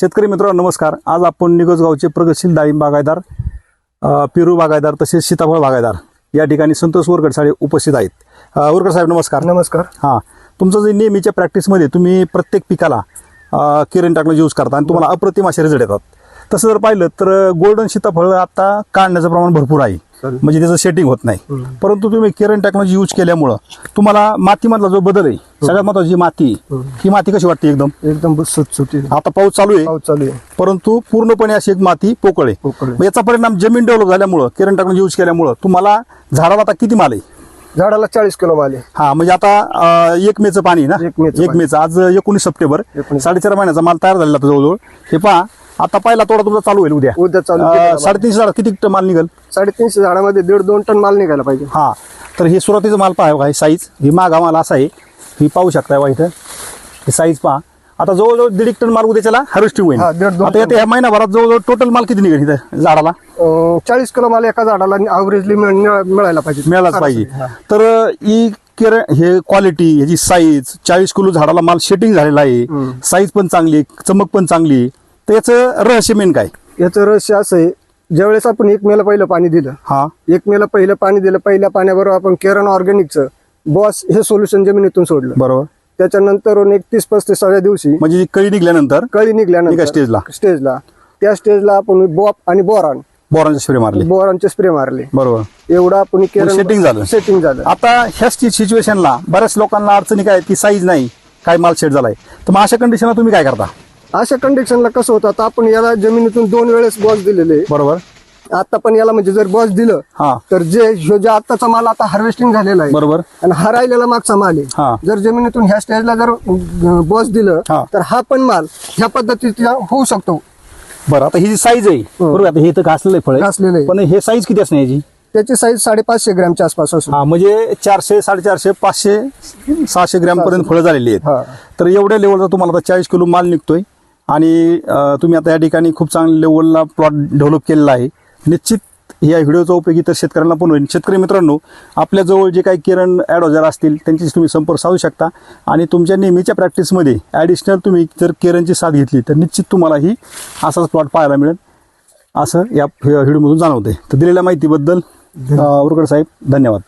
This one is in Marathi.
शेतकरी मित्रांनो नमस्कार. आज आपण निगोज गावचे प्रगतशील डाळिंब बागायदार पेरू बागायदार तसेच सीताफळ बागायदार या ठिकाणी संतोष वरकड साहेब उपस्थित आहेत. अ, वरकड साहेब नमस्कार. नमस्कार. हां. तुमचं जे नेहमीच्या प्रॅक्टिसमध्ये तुम्ही प्रत्येक पिकाला किरण टेक्नॉलॉजी यूज करता आणि तुम्हाला अप्रतिम असे रिझल्ट येतात. तसं जर पाहिलं तर गोल्डन सीताफळ आता काढण्याचं प्रमाण भरपूर आहे. म्हणजे त्याचं सेटिंग होत नाही. परंतु तुम्ही किरण टेक्नॉलॉजी यूज केल्यामुळं तुम्हाला मातीमधला जो बदल आहे सगळ्यात महत्वाची माती. ही माती कशी वाटते एकदम? एकदम सुटसुटी आता पाऊस चालू आहे. पाऊस चालू आहे. परंतु पूर्णपणे अशी एक माती पोकळ आहे. याचा परिणाम जमीन डेव्हलप झाल्यामुळं किरण टेक्नॉलॉजी यूज केल्यामुळं तुम्हाला झाडाला आता किती माल आहे? झाडाला चाळीस किलो माल आहे. हा म्हणजे आता एक मेचं पाणी ना? एक मेचं आज एकोणीस सप्टेंबर. साडेचार महिन्याचा माल तयार झालेला जवळजवळ. हे पहा आता पहिला तोडा तुमचा चालू होईल उद्या. उद्या चालू अं. साडेतीनशे झाड किती टन माल निघेल? साडेतीनशे झाडामध्ये दीड दोन टन माल निघायला पाहिजे. हा तर हे सुरुवातीचं माल पहा बघा, हे साईज ही मागा माल असा आहे. ही पाहू शकताय बा इथं. हे साईज पहा. आता जवळजवळ दीड एक टन माल उद्याच्याला हार्वेस्टिंग होईल. हा, दीड दोन आता येत्या ह्या महिन्याभरात जवळजवळ टोटल माल किती निघेल इथं झाडाला? अं, चाळीस किलो माल एका झाडाला अवरेजली मिळायला पाहिजे. मिळालाच पाहिजे. हा. तर ही केर हे क्वालिटी ह्याची साईज चाळीस किलो झाडाला माल शेटिंग झालेला आहे. हम्म. साईज पण चांगली आहे, चमक पण चांगली आहे. तर याचं रहस्य मेन काय? याचं रहस्य असं आहे ज्यावेळेस आपण एक मेला पहिलं पाणी दिलं हा. एक मेला पहिलं पाणी दिलं पहिल्या पाण्याबरोबर आपण केरन ऑर्गॅनिकचं बॉस हे सोल्युशन जमिनीतून सोडलं. बरोबर. त्याच्यानंतर एक तीस पस्तीसाव्या दिवशी म्हणजे कळी निघल्यानंतर कळी निघल्यानंतर एका स्टेजला. स्टेजला त्या स्टेजला आपण बॉप आणि बोरान बोरांचे स्प्रे मारले. बोरांचे स्प्रे मारले. बरोबर. एवढं आपण setting झालं. सेटिंग झालं. आता ह्या सिच्युएशनला बऱ्याच लोकांना अडचणी काय की साईज नाही काय माल शेट झालाय. तर मग अशा कंडिशनला तुम्ही काय करता? अशा कंडिशनला कसं होतं? आता आपण याला जमिनीतून दोन वेळेस बॉस दिलेले. बरोबर. आता पण याला म्हणजे जर बॉस दिलं हा. तर जे ह्यो जे आताचा माल आता हार्वेस्टिंग झालेला आहे बरोबर. आणि हा राहिलेला मागचा माल हा. आहे जर जमिनीतून ह्या स्टेजला जर बॉस दिलं हा. तर हा पण माल ह्या पद्धतीचा होऊ शकतो. बरं आता ही जी साईज आहे हो. बरोबर आता हे तर घासलेलं फळ. घासलेलं आहे. पण हे साईज किती असणार याची? त्याची साईज साडेपाचशे ग्रॅमच्या आसपास असतो हा म्हणजे चारशे साडेचारशे पाचशे सहाशे ग्रॅम पर्यंत फळं झालेली आहेत. हा. तर एवढ्या लेवलचा तुम्हाला आता चाळीस किलो माल निघतोय. आणि तुम्ही आता या ठिकाणी खूप चांगल्या लेवलला प्लॉट डेव्हलप केलेला आहे. निश्चित या व्हिडिओचा उपयोगी तर शेतकऱ्यांना पण होईल. शेतकरी मित्रांनो आपल्याजवळ जे काही किरण ॲडोजर असतील त्यांच्याशी तुम्ही संपर्क साधू शकता. आणि तुमच्या नेहमीच्या प्रॅक्टिसमध्ये ॲडिशनल तुम्ही जर किरणची साथ घेतली तर निश्चित तुम्हाला ही असाच प्लॉट पाहायला मिळेल. असं या व्हिडिओमधून जाणवते तर दिलेल्या माहितीबद्दल अं, उरकड साहेब धन्यवाद.